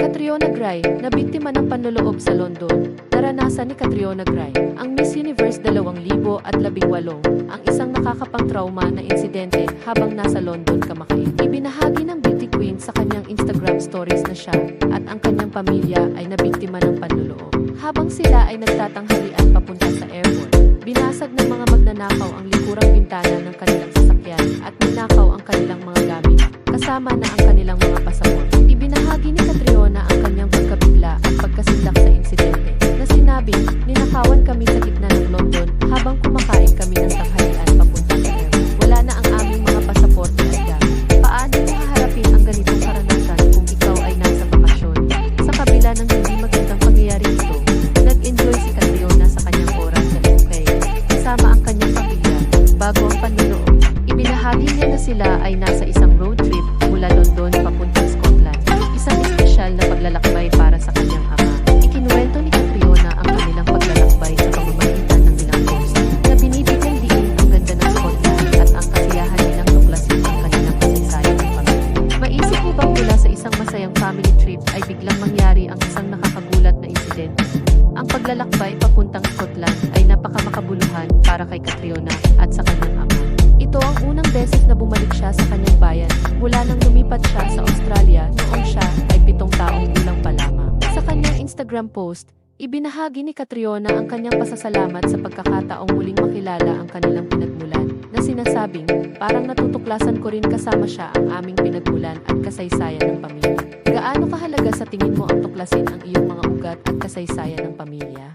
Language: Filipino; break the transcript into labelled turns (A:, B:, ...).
A: Catriona Gray, na biktima ng panloloob sa London. Naranasan ni Catriona Gray ang Miss Universe 2018 ang isang nakakapang-trauma na insidente habang nasa London kamakain. Ibinahagi ng beauty queen sa kanyang Instagram stories na siya at ang kanyang pamilya ay nabiktima ng panloloob. Habang sila ay nagtatanghalian papunta sa airport, binasag ng mga magnanakaw ang likurang bintana ng kanilang sasakyan at ninakaw ang kanilang mga gamit, kasama na ang kanilang mga pasaport. Ibinahagi ni Catriona ang kanyang pagkabigla at pagkasindak sa insidente na sinabing, ninakawan kami sa gitna ng London habang kumakain kami ng tanghalian papunta sa airport. Wala na ang aming mga pasaporte at gamit. Paano haharapin ang ganitong karanasan kung ikaw ay nasa bakasyon? Sa kabila ng hindi magandang pangyayari ito, nag-enjoy si Catriona sa kanyang oras sa UK kasama ang kanyang pamilya bago ang panloloob. Ibinahagi niya na sila ay nasa isang road trip mula London biglang mangyari ang isang nakakagulat na insidente? Ang paglalakbay papuntang Scotland ay napakamakabuluhan para kay Catriona at sa kanyang ama. Ito ang unang beses na bumalik siya sa kanyang bayan mula nang lumipat siya sa Australia noong siya ay pitong taong gulang pa lamang. Sa kanyang Instagram post, ibinahagi ni Catriona ang kanyang pasasalamat sa pagkakataong muling makilala ang kanilang pinagmulan na sinasabing parang natutuklasan ko rin kasama siya ang aming pinagmulan at kasaysayan ng pamilya. Tingin mo ang tuklasin ang iyong mga ugat at kasaysayan ng pamilya?